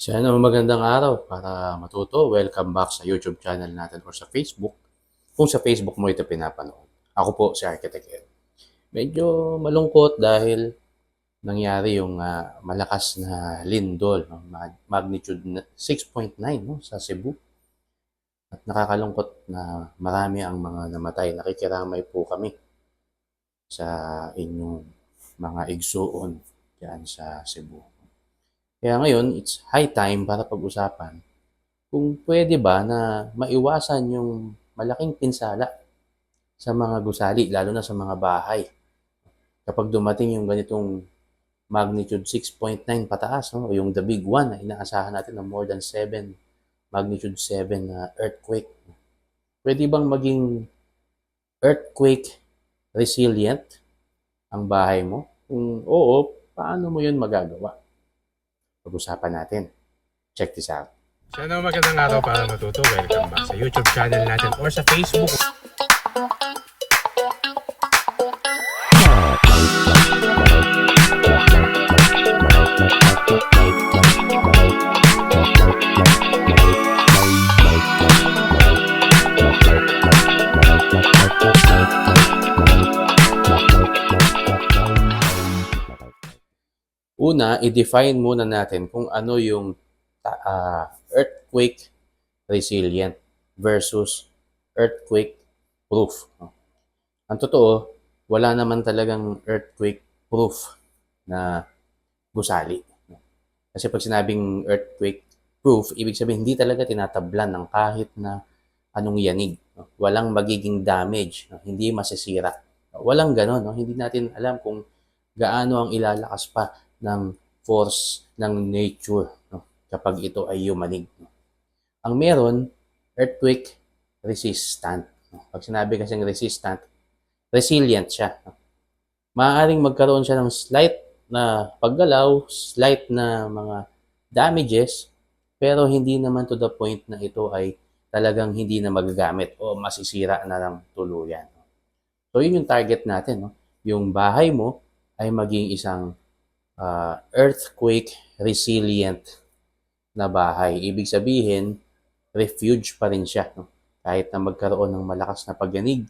So ano, magandang araw para matuto. Welcome back sa YouTube channel natin or sa Facebook. Kung sa Facebook mo ito pinapanood. Ako po si Architect Ed. Medyo malungkot dahil nangyari yung ah, malakas na lindol, no? mag- magnitude na 6.9 no? sa Cebu. At nakakalungkot na marami ang mga namatay. Nakikiramay po kami sa inyong mga igsuon dyan sa Cebu. Kaya ngayon, it's high time para pag-usapan kung pwede ba na maiwasan yung malaking pinsala sa mga gusali, lalo na sa mga bahay. Kapag dumating yung ganitong magnitude 6.9 pataas, no? o yung the big one na inaasahan natin na more than 7, magnitude 7 na earthquake. Pwede bang maging earthquake resilient ang bahay mo? Kung oo, paano mo yun magagawa? Pag-usapan natin. Check this out. So ano, magandang araw para matuto. Welcome back sa YouTube channel natin or sa Facebook. Una, i-define muna natin kung ano yung ah, earthquake resilient versus earthquake proof. Ang totoo, wala naman talagang earthquake proof na gusali. Kasi pag sinabing earthquake proof, ibig sabihin hindi talaga tinatablan ng kahit na anong yanig. Walang magiging damage, hindi masisira. Walang ganon. No? Hindi natin alam kung gaano ang ilalakas pa ng force ng nature no? kapag ito ay yumanig. No? Ang meron, earthquake resistant. No? Pag sinabi kasing resistant, resilient siya. No? Maaaring magkaroon siya ng slight na paggalaw, slight na mga damages, pero hindi naman to the point na ito ay talagang hindi na magagamit o masisira na ng tuluyan. So, yun yung target natin. No? Yung bahay mo ay maging isang uh, earthquake resilient na bahay. Ibig sabihin, refuge pa rin siya. No? Kahit na magkaroon ng malakas na pagyanig,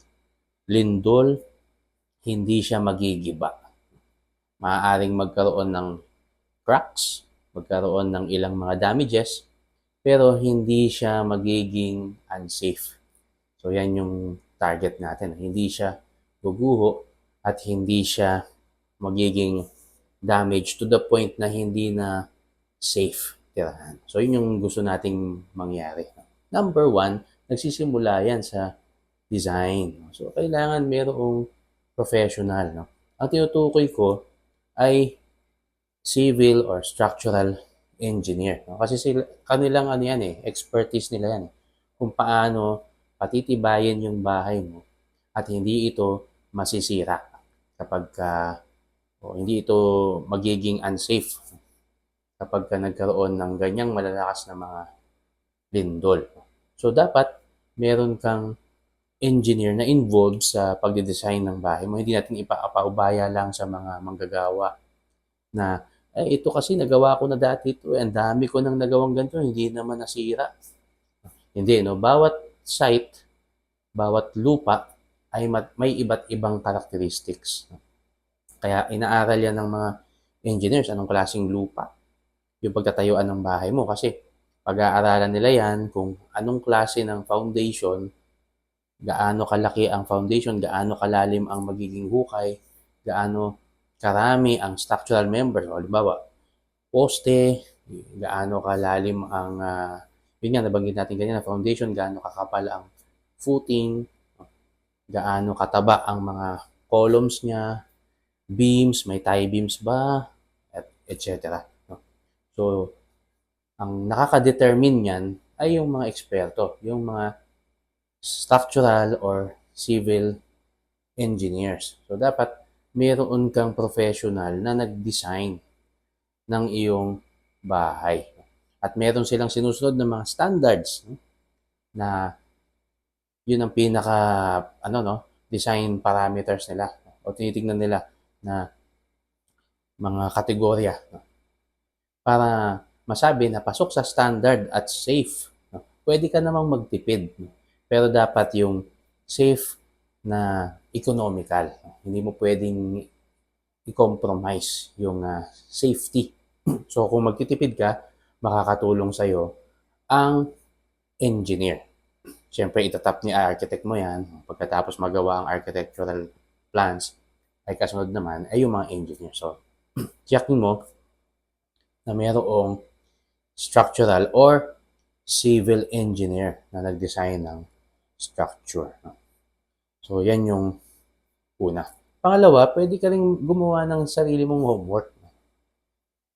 lindol, hindi siya magigiba. Maaaring magkaroon ng cracks, magkaroon ng ilang mga damages, pero hindi siya magiging unsafe. So yan yung target natin. Hindi siya guguho at hindi siya magiging damage to the point na hindi na safe tirahan. So, yun yung gusto nating mangyari. Number one, nagsisimula yan sa design. So, kailangan mayroong professional. No? Ang tinutukoy ko ay civil or structural engineer. No? Kasi sila, kanilang ano yan eh, expertise nila yan. eh. Kung paano patitibayin yung bahay mo at hindi ito masisira kapag ka o hindi ito magiging unsafe kapag ka nagkaroon ng ganyang malalakas na mga lindol. So, dapat meron kang engineer na involved sa pagde-design ng bahay mo. Hindi natin ipapaubaya lang sa mga manggagawa na, eh, ito kasi nagawa ko na dati ito. Eh, ang dami ko nang nagawang ganito. Hindi naman nasira. Hindi, no? Bawat site, bawat lupa ay may iba't ibang characteristics. Kaya inaaral yan ng mga engineers, anong klaseng lupa, yung pagtatayuan ng bahay mo. Kasi pag-aaralan nila yan kung anong klase ng foundation, gaano kalaki ang foundation, gaano kalalim ang magiging hukay, gaano karami ang structural members. O, halimbawa, poste, gaano kalalim ang, ah, yun nga, nabanggit natin ganyan, na foundation, gaano kakapal ang footing, gaano kataba ang mga columns niya, beams, may tie beams ba, et, etc. No? So, ang nakaka-determine yan ay yung mga eksperto, yung mga structural or civil engineers. So, dapat meron kang professional na nag-design ng iyong bahay. At meron silang sinusunod ng mga standards na yun ang pinaka ano no design parameters nila o tinitingnan nila na mga kategorya no? para masabi na pasok sa standard at safe, no? pwede ka namang magtipid. no? Pero dapat yung safe na economical. no? Hindi mo pwedeng i-compromise yung ah, safety. so kung magtitipid ka, makakatulong sa'yo ang engineer. Siyempre, itatap ni architect mo yan. Pagkatapos magawa ang architectural plans, ay kasunod naman ay yung mga engineer. So, checking mo na mayroong structural or civil engineer na nag-design ng structure. So, yan yung una. Pangalawa, pwede ka rin gumawa ng sarili mong homework.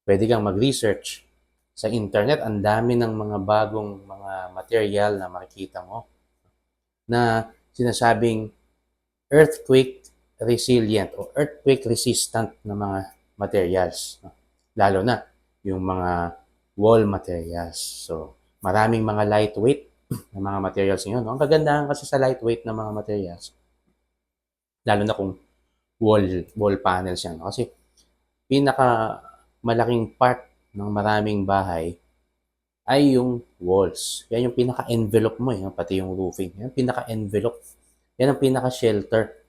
Pwede kang mag-research sa internet. Ang dami ng mga bagong mga material na makikita mo na sinasabing earthquake resilient o earthquake resistant na mga materials. no? Lalo na yung mga wall materials. So, maraming mga lightweight na mga materials ngayon. no? Ang kagandahan kasi sa lightweight na mga materials, lalo na kung wall wall panels yan. no? Kasi pinaka malaking part ng maraming bahay ay yung walls. Yan yung pinaka-envelope mo, eh, no? pati yung roofing. Yan pinaka-envelope. Yan ang pinaka-shelter.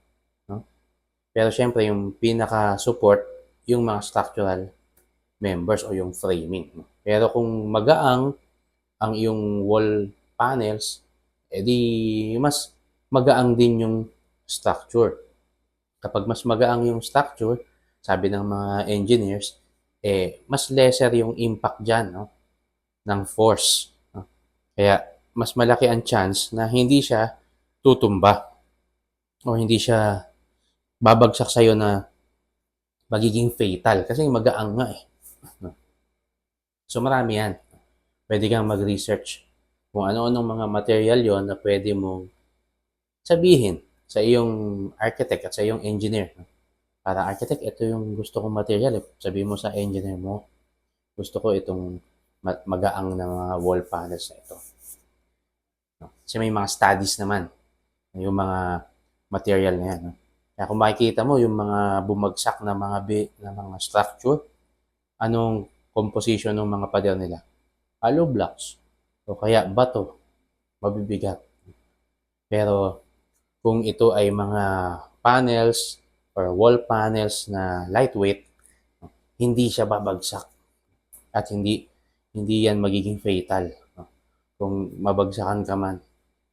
Pero syempre, yung pinaka-support, yung mga structural members o yung framing. Pero kung magaang ang iyong wall panels, edi mas magaang din yung structure. Kapag mas magaang yung structure, sabi ng mga engineers, eh, mas lesser yung impact dyan, no? ng force. no? Kaya, mas malaki ang chance na hindi siya tutumba o hindi siya babagsak sa'yo na magiging fatal kasi magaang nga eh. So, marami yan. Pwede kang mag-research kung ano-anong mga material yon na pwede mong sabihin sa iyong architect at sa iyong engineer. Para architect, ito yung gusto kong material. Eh. Sabihin mo sa engineer mo, gusto ko itong ma- magaang na mga wall panels na ito. Kasi may mga studies naman, yung mga material na yan. No? Kaya kung makikita mo, yung mga bumagsak na mga, bi- na mga structure, anong composition ng mga pader nila? Hollow blocks. O kaya bato, mabibigat. Pero kung ito ay mga panels or wall panels na lightweight, hindi siya babagsak at hindi hindi yan magiging fatal. Kung mabagsakan ka man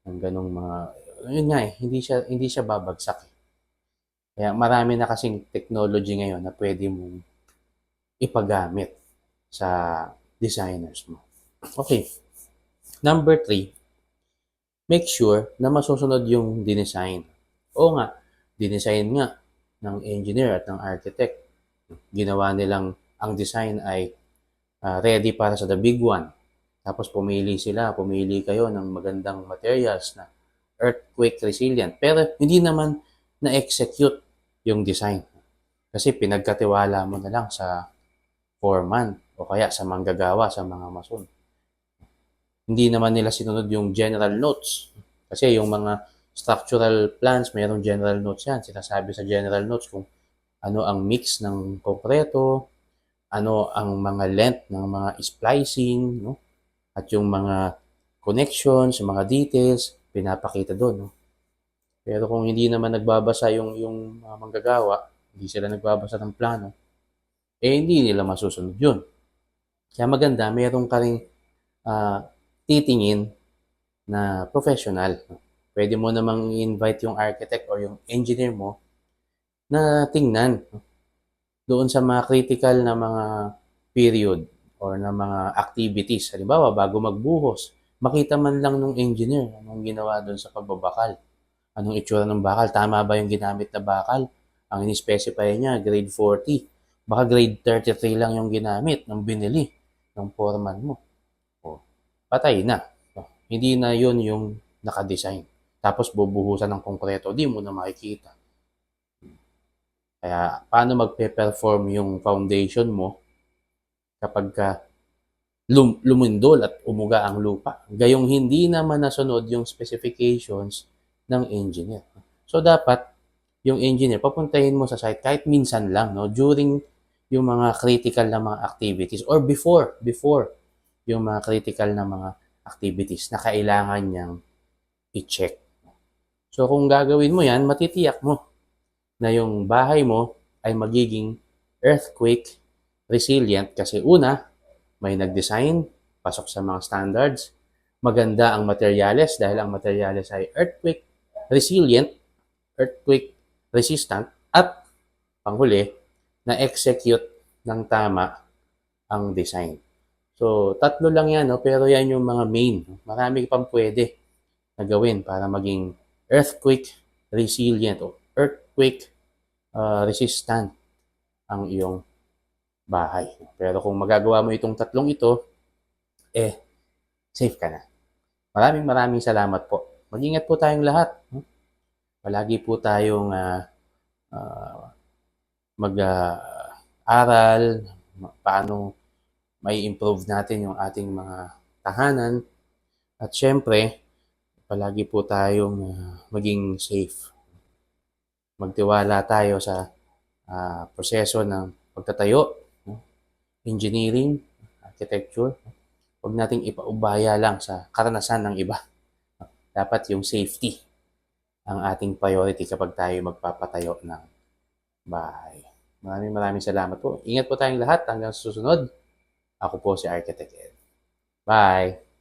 ng ganong mga yun nga eh, hindi siya hindi siya babagsak. Kaya marami na kasing technology ngayon na pwede mong ipagamit sa designers mo. Okay. Number three, make sure na masusunod yung dinesign. Oo nga, dinesign nga ng engineer at ng architect. Ginawa nilang ang design ay ah, ready para sa the big one. Tapos pumili sila, pumili kayo ng magandang materials na earthquake resilient. Pero hindi naman na-execute yung design. Kasi pinagkatiwala mo na lang sa foreman o kaya sa manggagawa, sa mga mason. Hindi naman nila sinunod yung general notes. Kasi yung mga structural plans, mayroong general notes yan. Sinasabi sa general notes kung ano ang mix ng konkreto, ano ang mga length ng mga splicing, no? At yung mga connections, mga details, pinapakita doon, no? Pero kung hindi naman nagbabasa yung yung mga manggagawa, hindi sila nagbabasa ng plano, eh hindi nila masusunod yun. Kaya maganda, meron ka ring ah, titingin na professional. Pwede mo namang i-invite yung architect or yung engineer mo na tingnan doon sa mga critical na mga period or na mga activities. Halimbawa, bago magbuhos, makita man lang nung engineer anong ginawa doon sa pagbabakal. Anong itsura ng bakal? Tama ba yung ginamit na bakal? Ang in-specify niya, grade 40. Baka grade 33 lang yung ginamit ng binili ng foreman mo. O, patay na. O, hindi na yun yung nakadesign. Tapos bubuhusan ng konkreto, di mo na makikita. Kaya paano magpe-perform yung foundation mo kapag ka lum- lumindol at umuga ang lupa. Gayong hindi naman nasunod yung specifications ng engineer. So dapat yung engineer papuntahin mo sa site kahit minsan lang no during yung mga critical na mga activities or before before yung mga critical na mga activities na kailangan niyang i-check. So kung gagawin mo yan, matitiyak mo na yung bahay mo ay magiging earthquake resilient kasi una, may nag-design, pasok sa mga standards, maganda ang materyales dahil ang materyales ay earthquake resilient, earthquake resistant, at panghuli, na-execute ng tama ang design. So, tatlo lang yan, no? pero yan yung mga main. Marami pang pwede na gawin para maging earthquake resilient o earthquake uh, resistant ang iyong bahay. Pero kung magagawa mo itong tatlong ito, eh, safe ka na. Maraming maraming salamat po. Mag-ingat po tayong lahat. Palagi po tayong ah, ah, mag-aral, paano may improve natin yung ating mga tahanan. At syempre, palagi po tayong ah, maging safe. Magtiwala tayo sa ah, proseso ng pagtatayo, engineering, architecture. Huwag nating ipaubaya lang sa karanasan ng iba. Dapat yung safety ang ating priority kapag tayo magpapatayo ng bahay. Maraming maraming salamat po. Ingat po tayong lahat hanggang susunod. Ako po si Architect Ed. Bye!